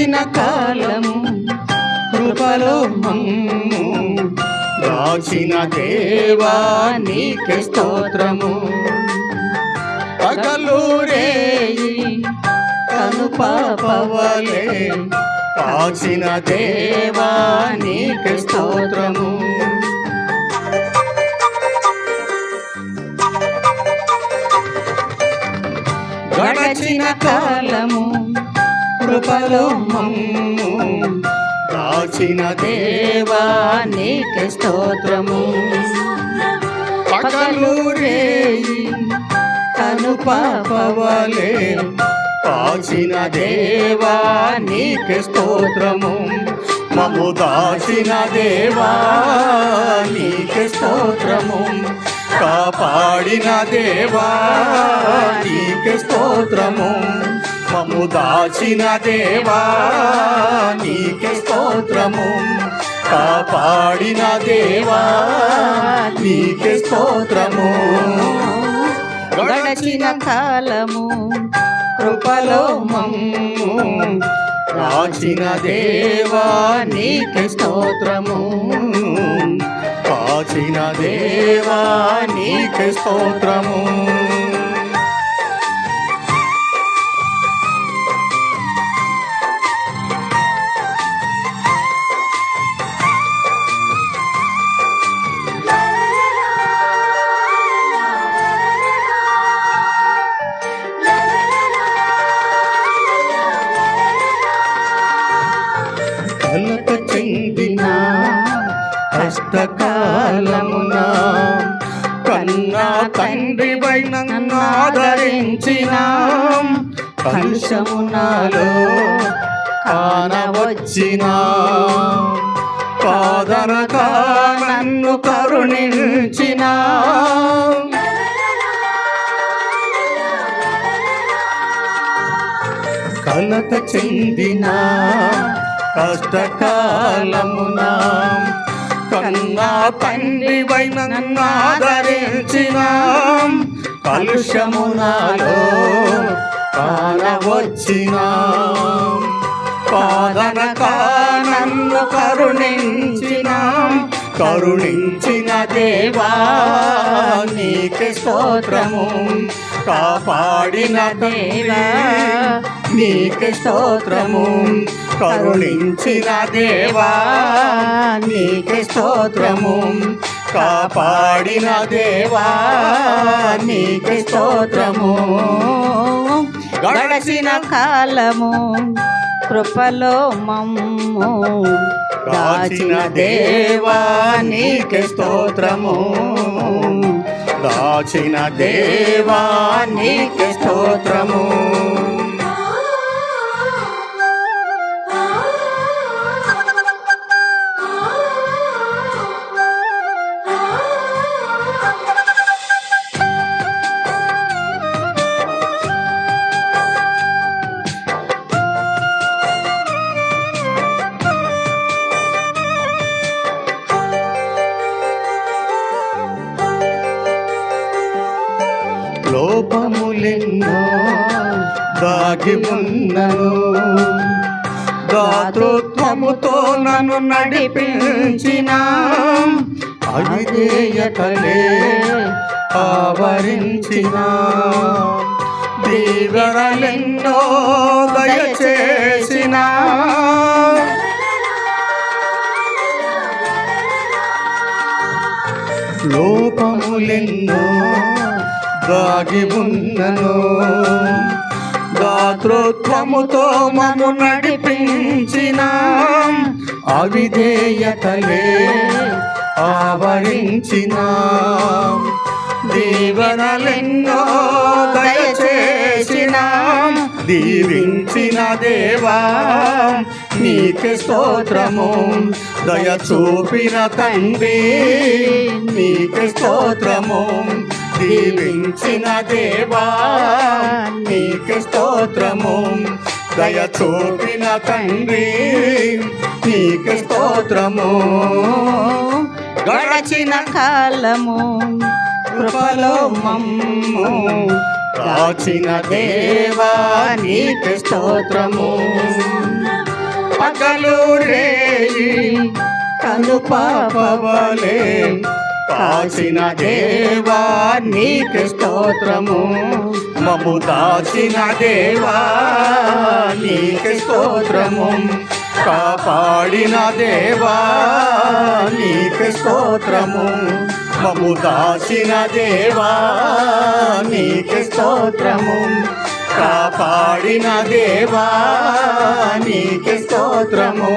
గడచిన కాలము కృపలో మమ్ము దాచిన దేవా నీకే స్తోత్రము. పగలూరే కను పాపవలే కాచిన దేవా నీకే స్తోత్రము. గడచిన కాలము కృపలో మమ్ము. దాచిన దేవా నీకే స్తోత్రము. పగలు రేయి కను పాపవలే. కాచిన దేవా నీకే స్తోత్రము. మము దాచిన దేవా నీకే స్తోత్రము. కాపాడిన దేవా నీకే స్తోత్రము. మము దాచిన దేవా నీకే స్తోత్రము. కాపాడిన దేవా నీకే స్తోత్రము. గడచిన కాలము కృపలో మమ్ము. రాచిన దేవా నీకే స్తోత్రము. కాచిన దేవా నీకే స్తోత్రము. కష్టకాలమున కన్నా తండ్రి నన్ను ఆదరించిన కలుషమునాలో కానవచ్చిన. కాదనగా నన్ను కరుణించిన. కలత చెందిన కష్టకాలమున కన్నా తండ్రి నన్ను ఆదరించిన. కలుషమునాలో కానవచ్చిన. పాదన కానన్ను కరుణించిన. కరుణించిన దేవా నీకే స్తోత్రము. కాపాడిన దేవా నీకే స్తోత్రము. కరుణించిన దేవా నీకే స్తోత్రము. కాపాడిన దేవా నీకే స్తోత్రము. గడచిన కాలము కృపలో మమ్ము. దాచిన దేవా నీకే స్తోత్రము. దాచిన దేవా నీకే స్తోత్రము. లోపములెన్నో దాగి ఉన్నను. దాతృత్వముతో నన్ను నడిపించిన అవిధేయతలే ఆవరించిన. దీవెనలెన్నో దయచేసిన. లోపములెన్నో దాగి ఉన్నను. దాతృత్వముతో మము నడిపించిన. అవిధేయతలే ఆవరించిన. దీవెనలెన్నో దయచేసిన. దీవించిన దేవా నీకే స్తోత్రము. దయ చూపిన తండ్రి నీకే స్తోత్రము. దీవించిన దేవా నీకు స్తోత్రము దయ చూపిన తండ్రి నీకు స్తోత్రము గడచిన కాలము కృపలో మమ్ము దాచిన దేవా నీకు స్తోత్రము. పగలు రే కను పాపవలే కాచిన దేవా నీకు స్తోత్రము మము దాచిన దేవా నీకు స్తోత్రము కాపాడిన దేవా నీకు స్తోత్రము మము దాచిన దేవా నీకు స్తోత్రము కాపాడిన దేవా నీకు స్తోత్రము